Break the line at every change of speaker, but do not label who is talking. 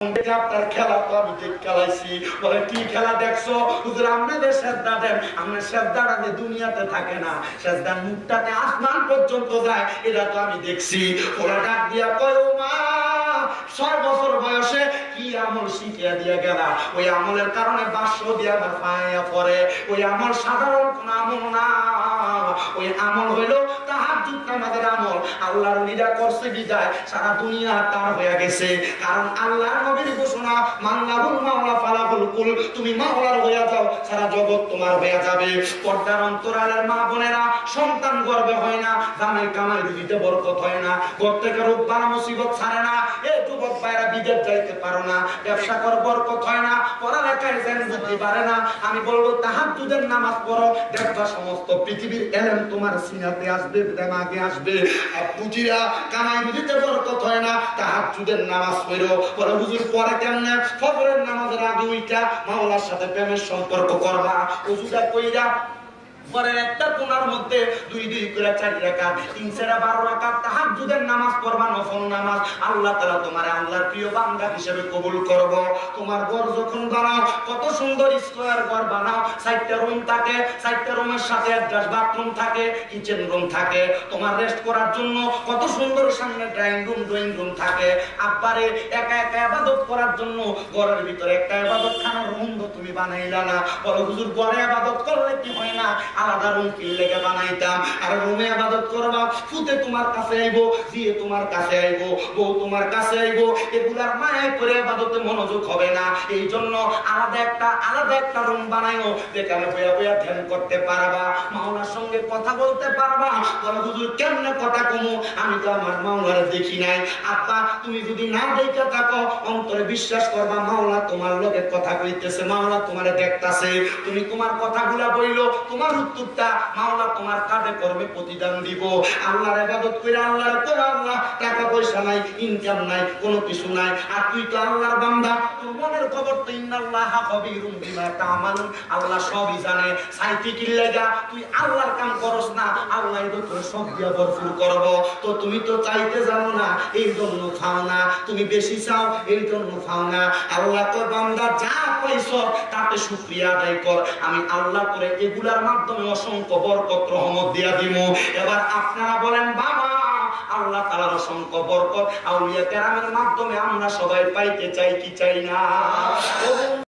আপনার খেলা তো আমি দেখ খেলাইছি। বলে, কি খেলা দেখছ? হুজুর আপনাদের শ্রদ্ধা দেন, আপনার শ্রদ্ধাটা যে দুনিয়াতে থাকে না। শ্রদ্ধার মুখটাতে আসমান পর্যন্ত যায়, এটা তো আমি দেখছি। ওরা ডাক দিয়া কয় মা, ছয় বছর বয়সে কি আমল শিখিয়া দিয়া গেলা? ওই আমলের কারণে বাস্য দিয়া আমার পায়া পড়ে। ওই আমল সাধারণ কোন আমল না। ওই আমল হইল নামাজের আমল, আল্লাহর লীলা করছে বিদায়, সারা দুনিয়া তার হয়ে গেছে। কারণ আল্লাহর নবীর ঘোষণা মাল্লাহুল মাওলা ফালাহুল কুল, তুমি মাওলার হয়ে যাও, সারা জগৎ তোমার হয়ে যাবে। পর্দার অন্তরালের মা বোনেরা সন্তান গর্বে হয় না জামাই কামাই রুজিতে বরকত হয় না, ঘর থেকে রোগ বানা মুসিবত ছাড়ে না, এ যুবক ভাইরা বিদেশ যাইতে পারো না, ব্যবসা কর বরকত হয় না পড়ালেখায় জ্ঞান বুদ্ধি পারে না, আমি বলব, তাহাজ্জুদের নামাজ পড়ো। দেখবা সমস্ত পৃথিবীর এলেম তোমার সিনাতে আসবে, দেমাগে আসবে। পুঁজিরা কামাই রুজিতে বরকত হয় না, তাহাজ্জুদের নামাজ পড়ো। পরে হুজুর, পরে কেমনে? ফজরের নামাজের আগে উইটা মাওলার সাথে প্রেমের সম্পর্ক করবা। ওজুটা কইরা পরের একটা কোনার মধ্যে দুই দুই করে চার রাকাত, তিন সেরা বারো রাকাত তাহাজ্জুদের নামাজ পড়বা নফল নামাজ। আল্লাহ তাআলা তোমার আল্লাহর প্রিয় বান্দা হিসেবে কবুল করব। তোমার ঘর যখন বানাও, কত সুন্দর স্কয়ার ঘর বানাও। চারটা রুম থাকে, চারটা রুমের সাথে অ্যাটাচ বাথরুম থাকে কিচেন রুম থাকে। তোমার রেস্ট করার জন্য কত সুন্দর সামনে ড্রয়িং রুম ড্রয়িং রুম থাকে। আব্বারে, একা একা ইবাদত করার জন্য ঘরের ভিতরে একটা ইবাদত খানার রুম তুমি বানাইলা না। বলো, হুজুর, ঘরে ইবাদত করলে কি হয় না? আলাদা রুম কি লেগে বানাইতাম? আর রুমে আবাদত করবা? ফুতে তোমার কাছে আইবো দিয়ে তোমার কাছে আইবো, বউ তোমার কাছে আইবো। এগুলার মায়ায় করে আবাদতে মনোযোগ হবে না। এই জন্য আলাদা একটা আলাদা একটা রুম বানাইও, যেখানে বইয়া বইয়া ধ্যান করতে পারবা, মাওলার সঙ্গে কথা বলতে পারবা। বলে, হুজুর, কেমনে কথা কমু? আমি তো আমার মাওলার দেখি নাই। আপা তুমি যদি না দেখে থাকো, অন্তরে বিশ্বাস করবা, মাওলা তোমার লোকের কথা কইতেছে, মাওলা তোমারে দেখতাছে। তুমি তোমার কথাগুলা বইলো, তোমার উত্তরটা মাওলা তোমার কাজে করবে প্রতিদান দিব। আল্লাহর ইবাদত করে আল্লাহর কোরআন পয়সা নাই ইনকাম নাই, কোনো কিছু নাই। আর তুই তো আল্লাহর বান্দা। তোর মনের খবর তো ইন্নাল্লাহ কবিরুম বিমা তামালুন। আল্লাহ সবই জানে। সাইতে কি লাগা তুই আল্লাহর কাম করস না। আল্লাহ তো তোর সব দিয়া ভরপুর করব। তো তুমি তো চাইতে জানো না, এই জন্য খাও না। তুমি বেশি চাও, এই জন্য খাও না। আল্লাহ তোর বান্দা যা পাইছ তাতে শুকরিয়া আদায় কর। আমি আল্লাহ করে এগুলার মাধ্যমে অসংখ্য বরকত, রহমত দিয়া দিব এবার আপনারা বলেন বাবা আল্লাহ তাআলার অসংখ্য বরকত আউলিয়া কেরামের মাধ্যমে আমরা সবাই পাইতে চাই কি চাই না?